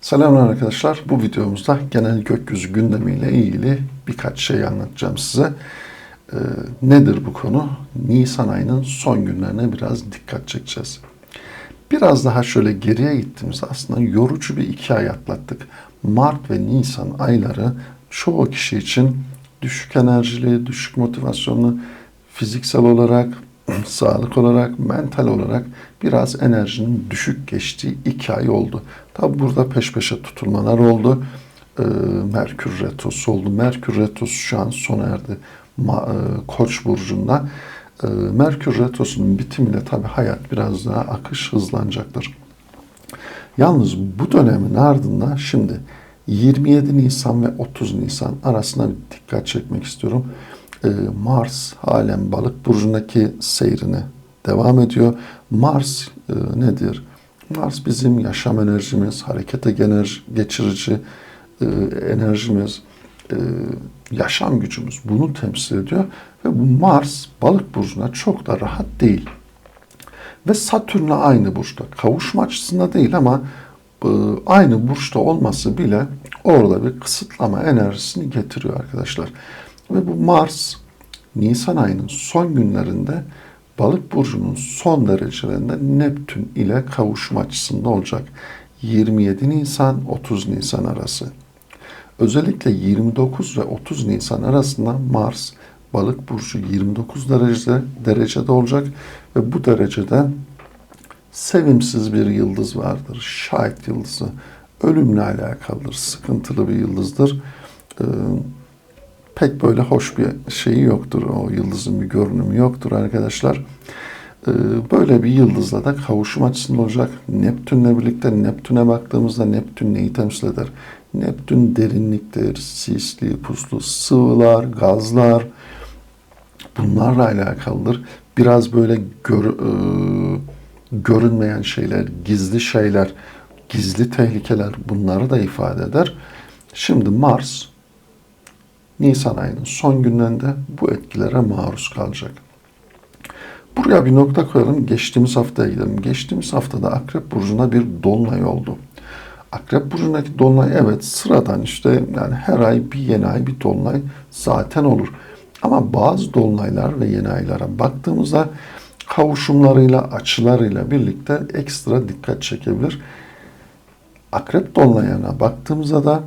Selamlar arkadaşlar. Bu videomuzda genel gökyüzü gündemiyle ilgili birkaç şey anlatacağım size. Ee, nedir bu konu? Nisan ayının son günlerine biraz dikkat çekeceğiz. Biraz daha şöyle geriye gittiğimizde aslında yorucu bir iki ay atlattık. Mart ve Nisan ayları çoğu kişi için düşük enerjili, düşük motivasyonlu, fiziksel olarak, sağlık olarak, mental olarak biraz enerjinin düşük geçtiği iki ay oldu. Tabi burada peş peşe tutulmalar oldu. Ee, Merkür Retrosu oldu. Merkür Retrosu şu an sona erdi. E, Koç burcunda. Ee, Merkür Retrosu'nun bitimiyle tabi hayat biraz daha akış hızlanacaktır. Yalnız bu dönemin ardından şimdi 27 Nisan ve 30 Nisan arasında bir dikkat çekmek istiyorum. Ee, Mars halen balık burcundaki seyrini devam ediyor. Mars e, nedir? Mars bizim yaşam enerjimiz, harekete geçirici e, enerjimiz, e, yaşam gücümüz. Bunu temsil ediyor. Ve bu Mars balık burcuna çok da rahat değil. Ve Satürn'le aynı burçta. Kavuşma açısında değil ama aynı burçta olması bile orada bir kısıtlama enerjisini getiriyor arkadaşlar. Ve bu Mars Nisan ayının son günlerinde Balık burcunun son derecelerinde Neptün ile kavuşma açısında olacak. 27 Nisan 30 Nisan arası. Özellikle 29 ve 30 Nisan arasında Mars Balık burcu 29 derece derecede olacak ve bu derecede sevimsiz bir yıldız vardır. Şahit yıldızı. Ölümle alakalıdır. Sıkıntılı bir yıldızdır. Ee, pek böyle hoş bir şeyi yoktur. O yıldızın bir görünümü yoktur arkadaşlar. Ee, böyle bir yıldızla da kavuşum açısında olacak. Neptünle birlikte Neptün'e baktığımızda Neptün neyi temsil eder? Neptün derinliktir, sisli, puslu, sıvılar, gazlar bunlarla alakalıdır. Biraz böyle gör, e, görünmeyen şeyler, gizli şeyler, gizli tehlikeler bunları da ifade eder. Şimdi Mars Nisan ayının son günlerinde bu etkilere maruz kalacak. Buraya bir nokta koyalım. Geçtiğimiz haftaya gidelim. Geçtiğimiz haftada Akrep Burcu'na bir dolunay oldu. Akrep Burcu'ndaki dolunay evet sıradan işte yani her ay bir yeni ay bir dolunay zaten olur. Ama bazı dolunaylar ve yeni aylara baktığımızda kavuşumlarıyla, açılarıyla birlikte ekstra dikkat çekebilir. Akrep dolunayına baktığımızda da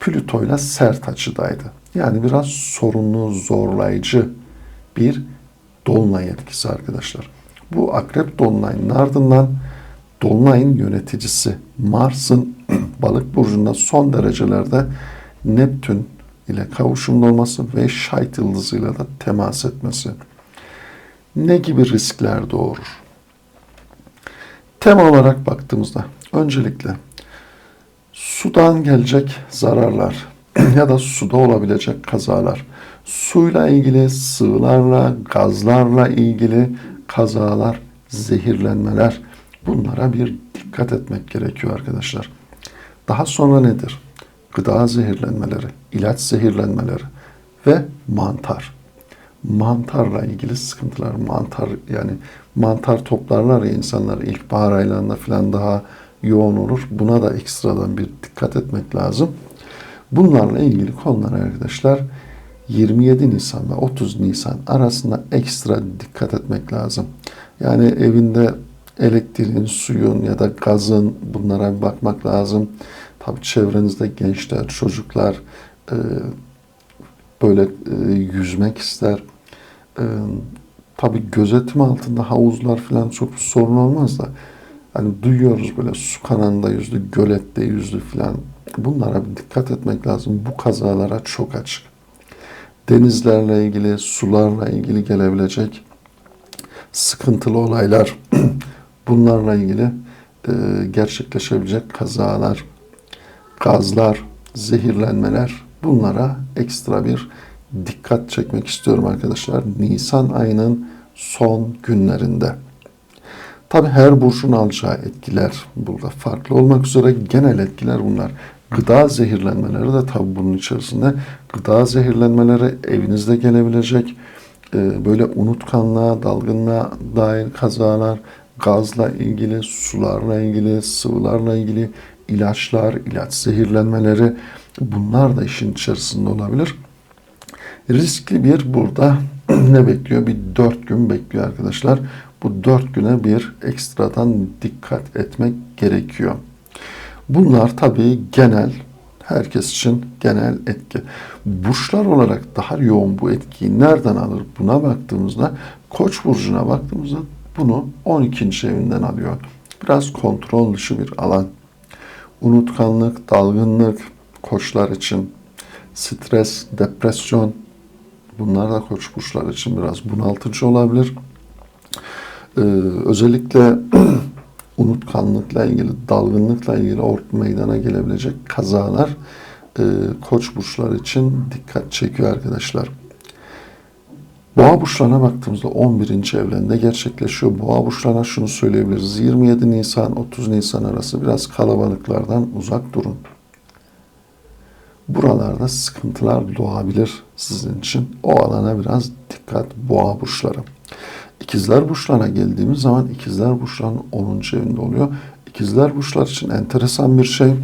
Plüto ile sert açıdaydı. Yani biraz sorunlu, zorlayıcı bir dolunay etkisi arkadaşlar. Bu akrep dolunayının ardından dolunayın yöneticisi Mars'ın balık burcunda son derecelerde Neptün ile kavuşumda olması ve şahit yıldızıyla da temas etmesi ne gibi riskler doğurur? Tema olarak baktığımızda öncelikle sudan gelecek zararlar ya da suda olabilecek kazalar, suyla ilgili sıvılarla, gazlarla ilgili kazalar, zehirlenmeler bunlara bir dikkat etmek gerekiyor arkadaşlar. Daha sonra nedir? Gıda zehirlenmeleri, ilaç zehirlenmeleri ve mantar. Mantarla ilgili sıkıntılar, mantar yani mantar toplarlar ya insanlar ilkbahar aylarında falan daha yoğun olur. Buna da ekstradan bir dikkat etmek lazım. Bunlarla ilgili konular arkadaşlar 27 Nisan ve 30 Nisan arasında ekstra dikkat etmek lazım. Yani evinde elektriğin, suyun ya da gazın bunlara bir bakmak lazım. Tabii çevrenizde gençler, çocuklar e, böyle e, yüzmek ister. E, tabii gözetim altında havuzlar falan çok sorun olmaz da hani duyuyoruz böyle su kanalında yüzdü, gölette yüzdü falan. Bunlara dikkat etmek lazım. Bu kazalara çok açık. Denizlerle ilgili, sularla ilgili gelebilecek sıkıntılı olaylar, bunlarla ilgili e, gerçekleşebilecek kazalar, gazlar, zehirlenmeler bunlara ekstra bir dikkat çekmek istiyorum arkadaşlar. Nisan ayının son günlerinde. Tabi her burcun alacağı etkiler burada farklı olmak üzere genel etkiler bunlar. Gıda zehirlenmeleri de tabi bunun içerisinde. Gıda zehirlenmeleri evinizde gelebilecek e, böyle unutkanlığa, dalgınlığa dair kazalar, gazla ilgili, sularla ilgili, sıvılarla ilgili, ilaçlar, ilaç zehirlenmeleri bunlar da işin içerisinde olabilir. Riskli bir burada ne bekliyor? Bir dört gün bekliyor arkadaşlar. Bu dört güne bir ekstradan dikkat etmek gerekiyor. Bunlar tabii genel, herkes için genel etki. Burçlar olarak daha yoğun bu etkiyi nereden alır? Buna baktığımızda Koç burcuna baktığımızda bunu 12. evinden alıyor. Biraz kontrol dışı bir alan. Unutkanlık, dalgınlık koçlar için stres, depresyon bunlar da koç burçlar için biraz bunaltıcı olabilir. Ee, özellikle unutkanlıkla ilgili, dalgınlıkla ilgili ort meydana gelebilecek kazalar e, koç burçlar için dikkat çekiyor arkadaşlar. Boğa burçlarına baktığımızda 11. evrende gerçekleşiyor. Boğa burçlarına şunu söyleyebiliriz. 27 Nisan 30 Nisan arası biraz kalabalıklardan uzak durun. Buralarda sıkıntılar doğabilir sizin için. O alana biraz dikkat boğa burçları. İkizler burçlarına geldiğimiz zaman ikizler burçlarının 10. evinde oluyor. İkizler burçlar için enteresan bir şey.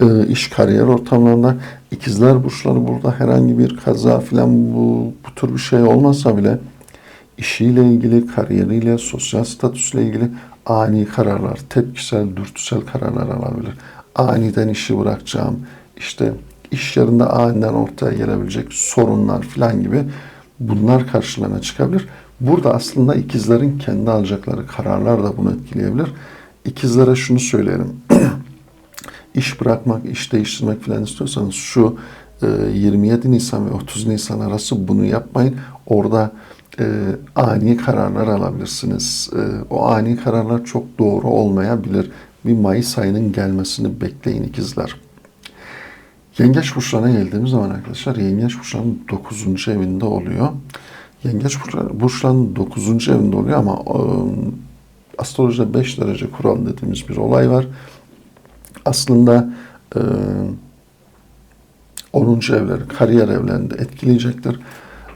E, iş kariyer ortamlarında ikizler burçları burada herhangi bir kaza filan bu, bu tür bir şey olmasa bile işiyle ilgili, kariyeriyle, sosyal statüsle ilgili ani kararlar, tepkisel, dürtüsel kararlar alabilir. Aniden işi bırakacağım, işte iş yerinde aniden ortaya gelebilecek sorunlar filan gibi bunlar karşılarına çıkabilir. Burada aslında ikizlerin kendi alacakları kararlar da bunu etkileyebilir. İkizlere şunu söyleyelim. iş bırakmak, iş değiştirmek falan istiyorsanız şu 27 Nisan ve 30 Nisan arası bunu yapmayın. Orada e, ani kararlar alabilirsiniz. E, o ani kararlar çok doğru olmayabilir. Bir Mayıs ayının gelmesini bekleyin ikizler. Yengeç burçlarına geldiğimiz zaman arkadaşlar Yengeç burçlarının 9. evinde oluyor. Yengeç burçlarının 9. evinde oluyor ama e, astrolojide 5 derece kural dediğimiz bir olay var. Aslında e, 10. evleri, kariyer evlerinde etkileyecektir.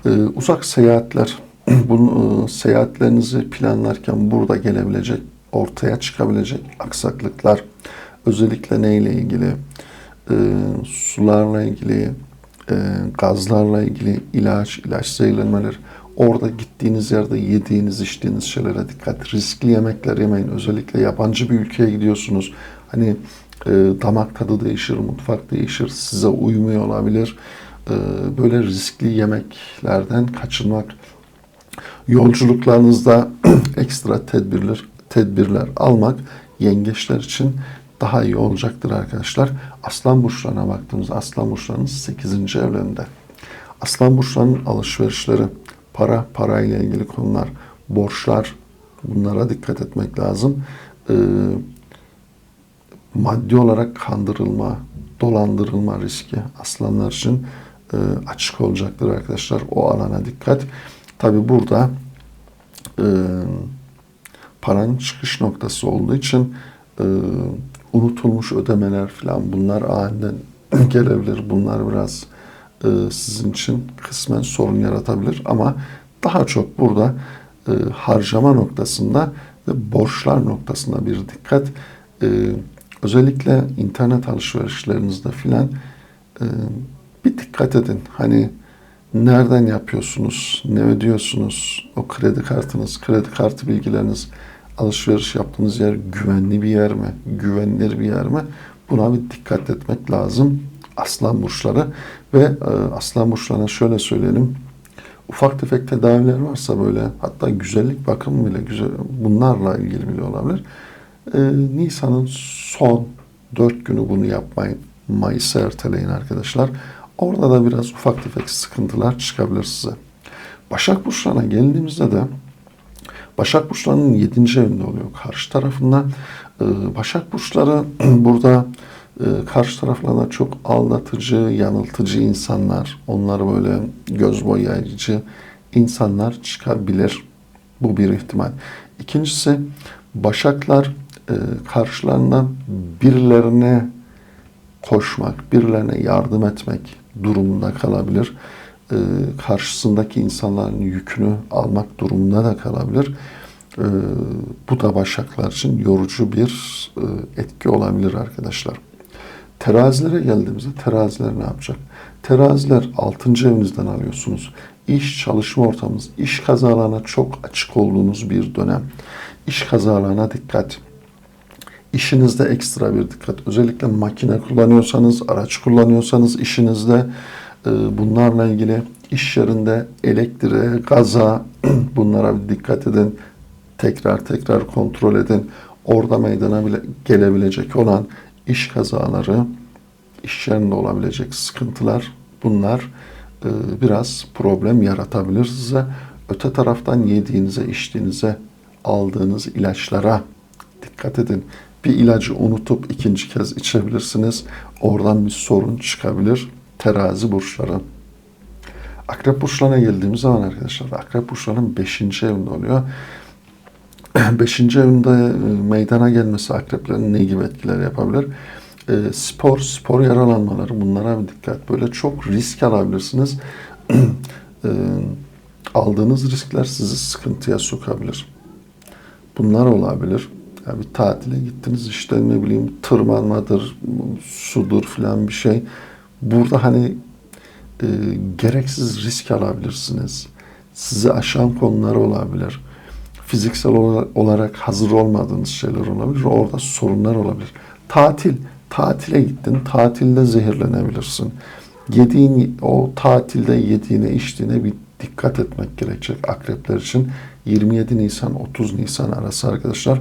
E, uzak seyahatler, bunu e, seyahatlerinizi planlarken burada gelebilecek, ortaya çıkabilecek aksaklıklar, özellikle neyle ilgili? E, sularla ilgili, e, gazlarla ilgili ilaç, ilaç zehirlenmeleri, orada gittiğiniz yerde yediğiniz, içtiğiniz şeylere dikkat. Riskli yemekler yemeyin. Özellikle yabancı bir ülkeye gidiyorsunuz. Hani e, damak tadı değişir, mutfak değişir, size uymuyor olabilir. E, böyle riskli yemeklerden kaçınmak. Yolculuklarınızda ekstra tedbirler, tedbirler almak yengeçler için daha iyi olacaktır arkadaşlar. Aslan burçlarına baktığımızda Aslan burçlarının 8. evlerinde. Aslan burçlarının alışverişleri, para, parayla ilgili konular, borçlar bunlara dikkat etmek lazım. Ee, maddi olarak kandırılma, dolandırılma riski aslanlar için e, açık olacaktır arkadaşlar. O alana dikkat. Tabi burada e, paranın çıkış noktası olduğu için e, unutulmuş ödemeler falan bunlar aniden gelebilir. Bunlar biraz e, sizin için kısmen sorun yaratabilir ama daha çok burada e, harcama noktasında ve borçlar noktasında bir dikkat. E, özellikle internet alışverişlerinizde filan e, bir dikkat edin. Hani nereden yapıyorsunuz, ne ödüyorsunuz, o kredi kartınız, kredi kartı bilgileriniz, alışveriş yaptığınız yer güvenli bir yer mi, güvenilir bir yer mi? Buna bir dikkat etmek lazım. Aslan burçları ve e, aslan burçlarına şöyle söyleyelim. Ufak tefek tedaviler varsa böyle hatta güzellik bakımı bile güzel bunlarla ilgili bile olabilir. E, Nisan'ın son dört günü bunu yapmayın. Mayıs'a erteleyin arkadaşlar. Orada da biraz ufak tefek sıkıntılar çıkabilir size. Başak burçlarına geldiğimizde de Başak burçlarının 7. evinde oluyor karşı tarafında. Ee, Başak burçları burada e, karşı taraflarına çok aldatıcı, yanıltıcı insanlar, onları böyle göz boyayıcı insanlar çıkabilir. Bu bir ihtimal. İkincisi Başaklar e, karşılarından birilerine koşmak, birilerine yardım etmek durumunda kalabilir. E, karşısındaki insanların yükünü almak durumunda da kalabilir. Ee, bu da başaklar için yorucu bir e, etki olabilir arkadaşlar. Terazilere geldiğimizde teraziler ne yapacak? Teraziler 6. evinizden alıyorsunuz. İş, çalışma ortamınız, iş kazalarına çok açık olduğunuz bir dönem. İş kazalarına dikkat. İşinizde ekstra bir dikkat. Özellikle makine kullanıyorsanız, araç kullanıyorsanız işinizde e, bunlarla ilgili iş yerinde elektriğe, gaza bunlara dikkat edin. Tekrar tekrar kontrol edin. Orada meydana bile gelebilecek olan iş kazaları, iş yerinde olabilecek sıkıntılar bunlar e, biraz problem yaratabilir size. Öte taraftan yediğinize, içtiğinize, aldığınız ilaçlara dikkat edin. Bir ilacı unutup ikinci kez içebilirsiniz. Oradan bir sorun çıkabilir. Terazi burçları. Akrep burçlarına geldiğimiz zaman arkadaşlar akrep burçlarının 5. evinde oluyor. 5. evinde e, meydana gelmesi akreplerin ne gibi etkiler yapabilir? E, spor, spor yaralanmaları bunlara bir dikkat. Böyle çok risk alabilirsiniz. e, aldığınız riskler sizi sıkıntıya sokabilir. Bunlar olabilir. Yani bir tatile gittiniz işte ne bileyim tırmanmadır, sudur filan bir şey. Burada hani e, gereksiz risk alabilirsiniz. Sizi aşan konular olabilir. Fiziksel olarak hazır olmadığınız şeyler olabilir. Orada sorunlar olabilir. Tatil. Tatile gittin. Tatilde zehirlenebilirsin. Yediğin o tatilde yediğine içtiğine bir dikkat etmek gerekecek akrepler için. 27 Nisan 30 Nisan arası arkadaşlar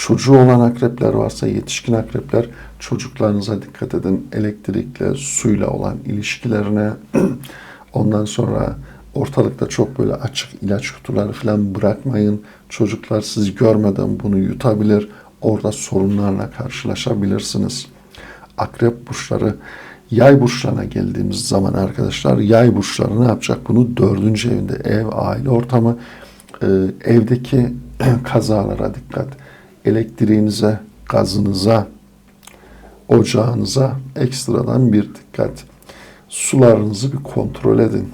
çocuğu olan akrepler varsa yetişkin akrepler çocuklarınıza dikkat edin. Elektrikle, suyla olan ilişkilerine ondan sonra ortalıkta çok böyle açık ilaç kutuları falan bırakmayın. Çocuklar siz görmeden bunu yutabilir. Orada sorunlarla karşılaşabilirsiniz. Akrep burçları Yay burçlarına geldiğimiz zaman arkadaşlar yay burçları ne yapacak? Bunu dördüncü evinde ev, aile ortamı, e, evdeki kazalara dikkat elektriğinize, gazınıza, ocağınıza ekstradan bir dikkat. Sularınızı bir kontrol edin.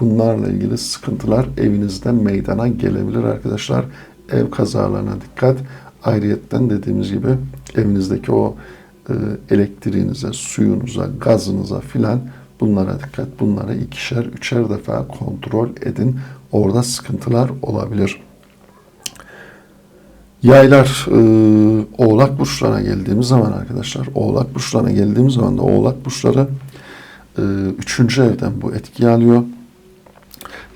Bunlarla ilgili sıkıntılar evinizde meydana gelebilir arkadaşlar. Ev kazalarına dikkat. Ayrıyetten dediğimiz gibi evinizdeki o e, elektriğinize, suyunuza, gazınıza filan bunlara dikkat. Bunlara ikişer, üçer defa kontrol edin. Orada sıkıntılar olabilir. Yaylar e, oğlak burçlarına geldiğimiz zaman arkadaşlar oğlak burçlarına geldiğimiz zaman da oğlak burçları e, üçüncü evden bu etkiyi alıyor.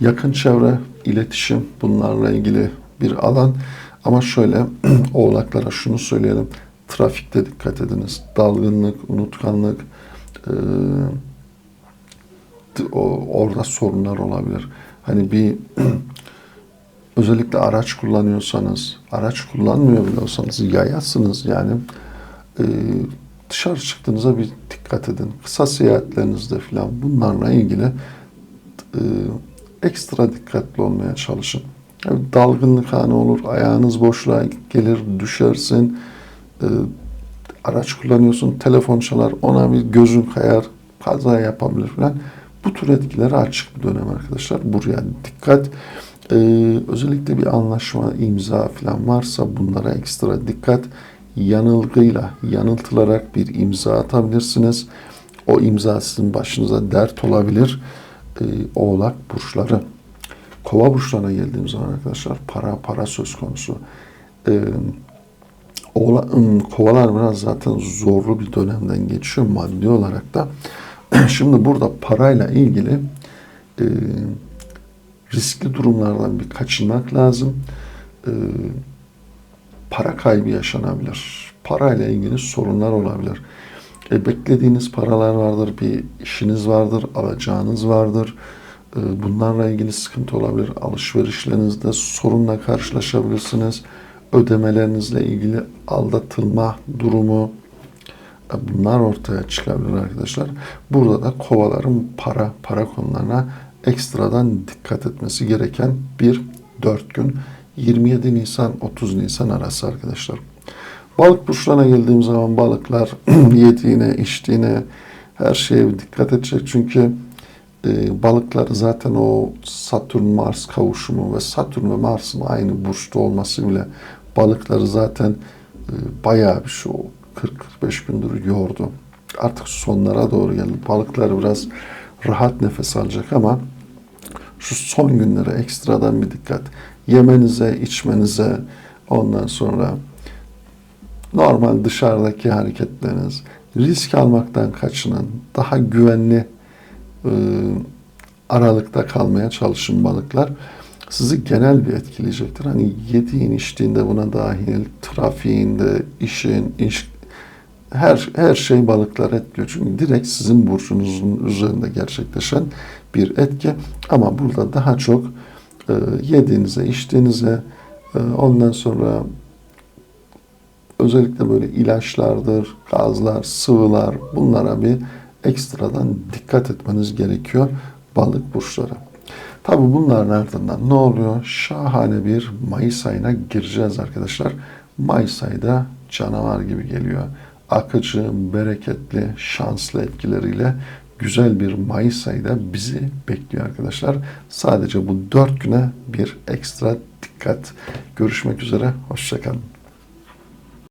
Yakın çevre, iletişim bunlarla ilgili bir alan. Ama şöyle oğlaklara şunu söyleyelim. Trafikte dikkat ediniz. Dalgınlık, unutkanlık, e, orada sorunlar olabilir. Hani bir özellikle araç kullanıyorsanız, araç kullanmıyor bile olsanız yayasınız yani e, dışarı çıktığınızda bir dikkat edin. Kısa seyahatlerinizde falan bunlarla ilgili e, ekstra dikkatli olmaya çalışın. Yani dalgınlık hani olur, ayağınız boşluğa gelir, düşersin, e, araç kullanıyorsun, telefon çalar, ona bir gözün kayar, kaza yapabilir falan. Bu tür etkilere açık bir dönem arkadaşlar. Buraya dikkat. Ee, özellikle bir anlaşma, imza falan varsa bunlara ekstra dikkat. Yanılgıyla, yanıltılarak bir imza atabilirsiniz. O imza sizin başınıza dert olabilir. Ee, oğlak burçları. Kova burçlarına geldiğim zaman arkadaşlar para para söz konusu. Ee, oğla, kovalar biraz zaten zorlu bir dönemden geçiyor maddi olarak da. Şimdi burada parayla ilgili e, riskli durumlardan bir kaçınmak lazım. E, para kaybı yaşanabilir. Parayla ilgili sorunlar olabilir. E, beklediğiniz paralar vardır, bir işiniz vardır, alacağınız vardır. E, bunlarla ilgili sıkıntı olabilir. Alışverişlerinizde sorunla karşılaşabilirsiniz. Ödemelerinizle ilgili aldatılma durumu, e, bunlar ortaya çıkabilir arkadaşlar. Burada da kovaların para, para konularına ekstradan dikkat etmesi gereken bir dört gün. 27 Nisan 30 Nisan arası arkadaşlar. Balık burçlarına geldiğim zaman balıklar yediğine, içtiğine her şeye dikkat edecek. Çünkü e, balıkları zaten o Satürn-Mars kavuşumu ve Satürn ve Mars'ın aynı burçta olması bile balıkları zaten e, bayağı bir şey o 40-45 gündür yordu. Artık sonlara doğru geldi. Balıklar biraz rahat nefes alacak ama şu son günlere ekstradan bir dikkat. Yemenize, içmenize, ondan sonra normal dışarıdaki hareketleriniz, risk almaktan kaçının. Daha güvenli e, aralıkta kalmaya çalışın balıklar. Sizi genel bir etkileyecektir. Hani yediğin, içtiğinde buna dahil, trafiğinde, işin, iş, her her şey balıklar etkiliyor. Çünkü direkt sizin burcunuzun üzerinde gerçekleşen bir etki. Ama burada daha çok e, yediğinize, içtiğinize, e, ondan sonra özellikle böyle ilaçlardır, gazlar, sıvılar bunlara bir ekstradan dikkat etmeniz gerekiyor balık burçları. Tabi bunların ardından ne oluyor? Şahane bir Mayıs ayına gireceğiz arkadaşlar. Mayıs ayı da canavar gibi geliyor. Akıcı, bereketli, şanslı etkileriyle güzel bir Mayıs ayı da bizi bekliyor arkadaşlar. Sadece bu dört güne bir ekstra dikkat. Görüşmek üzere, hoşçakalın.